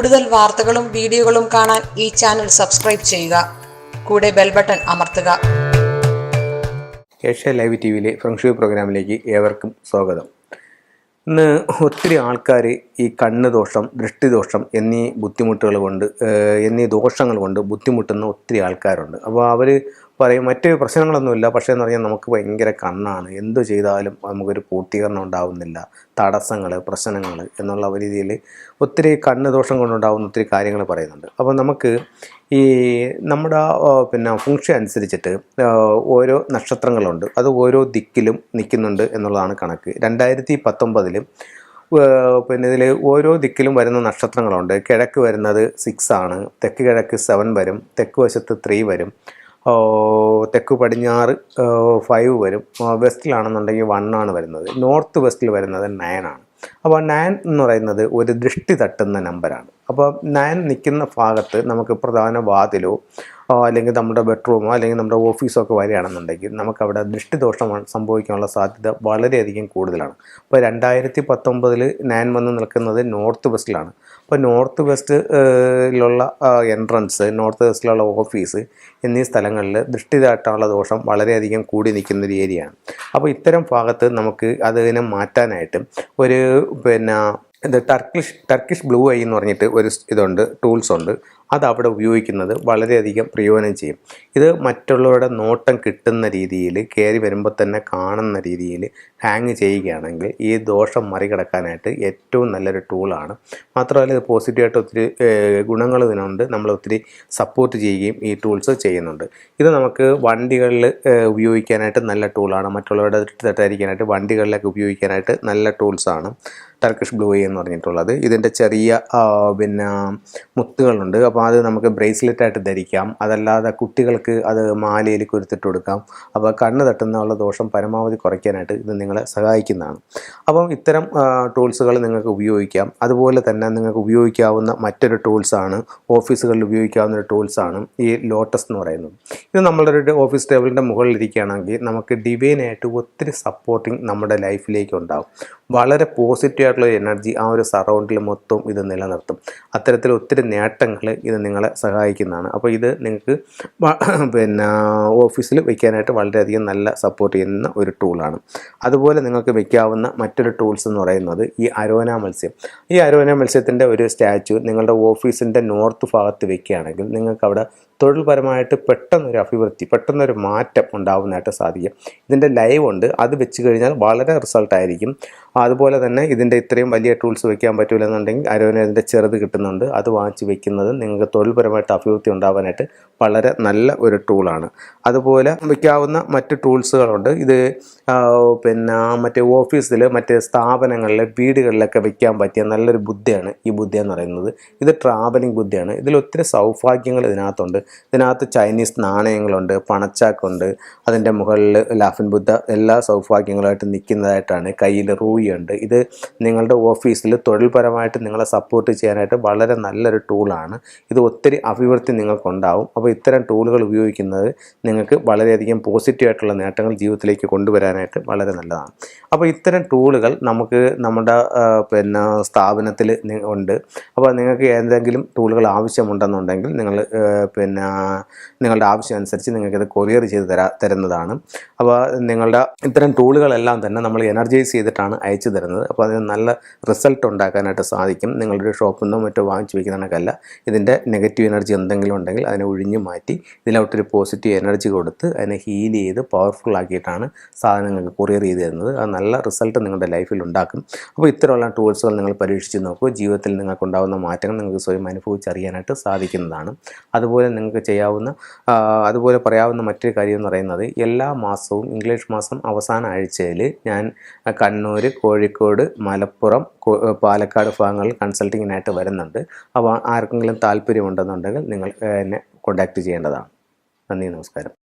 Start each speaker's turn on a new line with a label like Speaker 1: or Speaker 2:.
Speaker 1: കൂടുതൽ വാർത്തകളും വീഡിയോകളും കാണാൻ ഈ ചാനൽ സബ്സ്ക്രൈബ് ചെയ്യുക. കൂടെ ബെൽ ബട്ടൺ അമർത്തുക.
Speaker 2: ഏഷ്യ ലൈവ് ടി വിയിലെ ഫ്രണ്ട്ഷിപ്പ് പ്രോഗ്രാമിലേക്ക് ഏവർക്കും സ്വാഗതം. ഇന്ന് ഒത്തിരി ആൾക്കാർ ഈ കണ്ണ് ദോഷം ദൃഷ്ടിദോഷം എന്നീ ബുദ്ധിമുട്ടുകൾ കൊണ്ട് എന്നീ ദോഷങ്ങൾ കൊണ്ട് ബുദ്ധിമുട്ടുന്ന ഒത്തിരി ആൾക്കാരുണ്ട്. അപ്പോൾ അവർ പറയും മറ്റ് പ്രശ്നങ്ങളൊന്നുമില്ല. പക്ഷേ എന്ന് പറഞ്ഞാൽ നമുക്ക് ഭയങ്കര കണ്ണാണ്. എന്തു ചെയ്താലും നമുക്കൊരു പൂർത്തീകരണം ഉണ്ടാവുന്നില്ല. തടസ്സങ്ങൾ പ്രശ്നങ്ങൾ എന്നുള്ള രീതിയിൽ ഒത്തിരി കണ്ണ് ദോഷം കൊണ്ടുണ്ടാകുന്ന ഒത്തിരി കാര്യങ്ങൾ പറയുന്നുണ്ട്. അപ്പോൾ നമുക്ക് ഈ നമ്മുടെ പിന്നെ ഫംഗ്ഷൻ അനുസരിച്ചിട്ട് ഓരോ നക്ഷത്രങ്ങളുണ്ട്. അത് ഓരോ ദിക്കിലും നിൽക്കുന്നുണ്ട് എന്നുള്ളതാണ് കണക്ക്. രണ്ടായിരത്തി പത്തൊമ്പതിലും പിന്നെ ഇതിൽ ഓരോ ദിക്കിലും വരുന്ന നക്ഷത്രങ്ങളുണ്ട്. കിഴക്ക് വരുന്നത് സിക്സ് ആണ്. തെക്ക് കിഴക്ക് സെവൻ വരും. തെക്ക് വശത്ത് ത്രീ വരും. തെക്ക് പടിഞ്ഞാറ് ഫൈവ് വരും. വെസ്റ്റിലാണെന്നുണ്ടെങ്കിൽ വൺ ആണ് വരുന്നത്. നോർത്ത് വെസ്റ്റിൽ വരുന്നത് നയൻ ആണ്. അപ്പോൾ നയൻ എന്ന് പറയുന്നത് ഒരു ദൃഷ്ടി തട്ടുന്ന നമ്പറാണ് അപ്പോൾ നയൻ നിൽക്കുന്ന ഭാഗത്ത് നമുക്ക് പ്രധാന വാതിലോ അല്ലെങ്കിൽ നമ്മുടെ ബെഡ്റൂമോ അല്ലെങ്കിൽ നമ്മുടെ ഓഫീസോ ഒക്കെ വരികയാണെന്നുണ്ടെങ്കിൽ നമുക്കവിടെ ദൃഷ്ടിദോഷം സംഭവിക്കാനുള്ള സാധ്യത വളരെയധികം കൂടുതലാണ്. അപ്പോൾ രണ്ടായിരത്തി പത്തൊമ്പതിൽ നയൻ വന്ന് നിൽക്കുന്നത് നോർത്ത് വെസ്റ്റിലാണ്. അപ്പോൾ നോർത്ത് വെസ്റ്റിലുള്ള എൻട്രൻസ് നോർത്ത് വെസ്റ്റിലുള്ള ഓഫീസ് എന്നീ സ്ഥലങ്ങളിൽ ദൃഷ്ടി തട്ടാനുള്ള ദോഷം വളരെയധികം കൂടി നിൽക്കുന്ന ഒരു ഏരിയയാണ്. അപ്പോൾ ഇത്തരം ഭാഗത്ത് നമുക്ക് അതിനെ മാറ്റാനായിട്ട് ഒരു പിന്നെ ഇത് ടർക്കിഷ് ടർക്കിഷ് ബ്ലൂ ഐ എന്ന് പറഞ്ഞിട്ട് ഒരു ഇതുണ്ട് ടൂൾസ് ഉണ്ട്. അത് അവിടെ ഉപയോഗിക്കുന്നത് വളരെയധികം പ്രയോജനം ചെയ്യും. ഇത് മറ്റുള്ളവരുടെ നോട്ടം കിട്ടുന്ന രീതിയിൽ കയറി വരുമ്പോൾ തന്നെ കാണുന്ന രീതിയിൽ ഹാങ് ചെയ്യുകയാണെങ്കിൽ ഈ ദോഷം മറികടക്കാനായിട്ട് ഏറ്റവും നല്ലൊരു ടൂളാണ് മാത്രമല്ല ഇത് പോസിറ്റീവായിട്ട് ഒത്തിരി ഗുണങ്ങൾ ഇതിനുണ്ട്. നമ്മൾ ഒത്തിരി സപ്പോർട്ട് ചെയ്യുകയും ഈ ടൂൾസ് ചെയ്യുന്നുണ്ട്. ഇത് നമുക്ക് വണ്ടികളിൽ ഉപയോഗിക്കാനായിട്ട് നല്ല ടൂളാണ് മറ്റുള്ളവരുടെ തെറ്റിദ്ധരിക്കാനായിട്ട് വണ്ടികളിലൊക്കെ ഉപയോഗിക്കാനായിട്ട് നല്ല ടൂൾസാണ് ടർക്കിഷ് ബ്ലൂ എന്ന് പറഞ്ഞിട്ടുള്ളത്. ഇതിന്റെ ചെറിയ പിന്നെ മുത്തുകളുണ്ട്. അപ്പോൾ അത് നമുക്ക് ബ്രേസ്ലെറ്റായിട്ട് ധരിക്കാം. അതല്ലാതെ കുട്ടികൾക്ക് അത് മാലയിൽ കുരുത്തിട്ട് കൊടുക്കാം. അപ്പോൾ കണ്ണ് തട്ടുന്നുള്ള ദോഷം പരമാവധി കുറയ്ക്കാനായിട്ട് ഇത് നിങ്ങളെ സഹായിക്കുന്നതാണ്. അപ്പം ഇത്തരം ടൂൾസുകൾ നിങ്ങൾക്ക് ഉപയോഗിക്കാം. അതുപോലെ തന്നെ നിങ്ങൾക്ക് ഉപയോഗിക്കാവുന്ന മറ്റൊരു ടൂൾസാണ് ഓഫീസുകളിൽ ഉപയോഗിക്കാവുന്ന ഒരു ടൂൾസാണ് ഈ ലോട്ടസ് എന്ന് പറയുന്നത്. ഇത് നമ്മളുടെ ഒരു ഓഫീസ് ടേബിളിന്റെ മുകളിൽ ഇരിക്കുകയാണെങ്കിൽ നമുക്ക് ഡിവൈനായിട്ട് ഒത്തിരി സപ്പോർട്ടിങ് നമ്മുടെ ലൈഫിലേക്ക് ഉണ്ടാകും വളരെ പോസിറ്റീവ് ആയിട്ടുള്ള എനർജി ആ ഒരു സറൗണ്ടിൽ മൊത്തം ഇത് നിലനിർത്തും. അത്തരത്തിൽ ഒത്തിരി നേട്ടങ്ങൾ ഇത് നിങ്ങളെ സഹായിക്കുന്നതാണ്. അപ്പോൾ ഇത് നിങ്ങൾക്ക് പിന്നെ ഓഫീസിൽ വയ്ക്കാനായിട്ട് വളരെയധികം നല്ല സപ്പോർട്ട് ചെയ്യുന്ന ഒരു ടൂളാണ്. അതുപോലെ നിങ്ങൾക്ക് വയ്ക്കാവുന്ന മറ്റൊരു ടൂൾസ് എന്ന് പറയുന്നത് ഈ അരോന മത്സ്യം. ഈ അരോന മത്സ്യത്തിന്റെ ഒരു സ്റ്റാച്ചു നിങ്ങളുടെ ഓഫീസിന്റെ നോർത്ത് ഭാഗത്ത് വെക്കുകയാണെങ്കിൽ നിങ്ങൾക്ക് അവിടെ തൊഴിൽപരമായിട്ട് പെട്ടെന്നൊരു അഭിവൃദ്ധി പെട്ടെന്നൊരു മാറ്റം ഉണ്ടാവുന്നതായിട്ട് സാധിക്കും. ഇതിന്റെ ലൈവ് ഉണ്ട്. അത് വെച്ച് കഴിഞ്ഞാൽ വളരെ റിസൾട്ട് ആയിരിക്കും. അതുപോലെ തന്നെ ഇതിന്റെ ഇത്രയും വലിയ ടൂൾസ് വെക്കാൻ പറ്റില്ല എന്നുണ്ടെങ്കിൽ അരോന ഇതിന്റെ ചെറുത് കിട്ടുന്നുണ്ട്. അത് വാങ്ങിച്ച് വെക്കുന്നത് നിങ്ങൾക്ക് തൊഴിൽപരമായിട്ട് അഭിവൃദ്ധി ഉണ്ടാവാനായിട്ട് വളരെ നല്ല ഒരു ടൂളാണ്. അതുപോലെ വയ്ക്കാവുന്ന മറ്റ് ടൂൾസുകളുണ്ട്. ഇത് പിന്നെ മറ്റേ ഓഫീസിൽ മറ്റ് സ്ഥാപനങ്ങളിൽ വീടുകളിലൊക്കെ വയ്ക്കാൻ പറ്റിയ നല്ലൊരു ബുദ്ധിയാണ് ഈ ബുദ്ധി എന്ന് പറയുന്നത്. ഇത് ട്രാവലിംഗ് ബുദ്ധിയാണ്. ഇതിൽ ഒത്തിരി സൗഭാഗ്യങ്ങൾ ഇതിനകത്തുണ്ട്. ഇതിനകത്ത് ചൈനീസ് നാണയങ്ങളുണ്ട് പണച്ചാക്കുണ്ട് അതിന്റെ മുകളിൽ ലാഫിൻ ബുദ്ധ എല്ലാ സൗഭാഗ്യങ്ങളായിട്ട് നിൽക്കുന്നതായിട്ടാണ് കയ്യിൽ റൂയിയുണ്ട്. ഇത് നിങ്ങളുടെ ഓഫീസിൽ തൊഴിൽപരമായിട്ട് നിങ്ങളെ സപ്പോർട്ട് ചെയ്യാനായിട്ട് വളരെ നല്ലൊരു ടൂളാണ് ഇത് ഒത്തിരി അഭിവൃദ്ധി നിങ്ങൾക്കുണ്ടാവും. അപ്പോൾ ഇത്തരം ടൂളുകൾ ഉപയോഗിക്കുന്നത് നിങ്ങൾക്ക് വളരെയധികം പോസിറ്റീവായിട്ടുള്ള നേട്ടങ്ങൾ ജീവിതത്തിലേക്ക് കൊണ്ടുവരാനായിട്ട് വളരെ നല്ലതാണ്. അപ്പോൾ ഇത്തരം ടൂളുകൾ നമുക്ക് നമ്മുടെ പിന്നെ സ്ഥാപനത്തിൽ ഉണ്ട്. അപ്പോൾ നിങ്ങൾക്ക് എന്തെങ്കിലും ടൂളുകൾ ആവശ്യമുണ്ടെന്നുണ്ടെങ്കിൽ നിങ്ങൾ ആ, പിന്നെ നിങ്ങളുടെ ആവശ്യം അനുസരിച്ച് നിങ്ങൾക്കിത് കൊറിയർ ചെയ്ത് തരാ തരുന്നതാണ്. അപ്പോൾ നിങ്ങളുടെ ഇത്തരം ടൂളുകളെല്ലാം തന്നെ നമ്മൾ എനർജൈസ് ചെയ്തിട്ടാണ് അയച്ചു തരുന്നത്. അപ്പോൾ അതിന് നല്ല റിസൾട്ട് ഉണ്ടാക്കാനായിട്ട് സാധിക്കും. നിങ്ങളുടെ ഷോപ്പിൽ നിന്നോ മറ്റോ വാങ്ങിച്ചു വയ്ക്കുന്നതിനൊക്കെയല്ല ഇതിന്റെ നെഗറ്റീവ് എനർജി എന്തെങ്കിലും ഉണ്ടെങ്കിൽ അതിനെ ഒഴിഞ്ഞു മാറ്റി ഇതിലോട്ടൊരു പോസിറ്റീവ് എനർജി കൊടുത്ത് അതിനെ ഹീൽ ചെയ്ത് പവർഫുൾ ആക്കിയിട്ടാണ് സാധനങ്ങൾക്ക് കൊറിയർ ചെയ്ത് തരുന്നത്. അത് നല്ല റിസൾട്ട് നിങ്ങളുടെ ലൈഫിൽ ഉണ്ടാക്കും. അപ്പോൾ ഇത്തരമുള്ള ടൂൾസുകൾ നിങ്ങൾ പരീക്ഷിച്ച് നോക്കൂ. ജീവിതത്തിൽ നിങ്ങൾക്കുണ്ടാകുന്ന മാറ്റങ്ങൾ നിങ്ങൾക്ക് സ്വയം അനുഭവിച്ചറിയാനായിട്ട് സാധിക്കുന്നതാണ്. അതുപോലെ നിങ്ങൾക്ക് ചെയ്യാവുന്ന അതുപോലെ പറയാവുന്ന മറ്റൊരു കാര്യം എന്ന് പറയുന്നത് എല്ലാ മാസവും ഇംഗ്ലീഷ് മാസം അവസാന ആഴ്ചയിൽ ഞാൻ കണ്ണൂർ കോഴിക്കോട് മലപ്പുറം പാലക്കാട് ഭാഗങ്ങളിൽ കൺസൾട്ടിങ്ങിനായിട്ട് വരുന്നുണ്ട്. അപ്പോൾ ആർക്കെങ്കിലും താല്പര്യമുണ്ടെന്നുണ്ടെങ്കിൽ നിങ്ങൾ എന്നെ കോൺടാക്റ്റ് ചെയ്യേണ്ടതാണ്. നന്ദി നമസ്കാരം.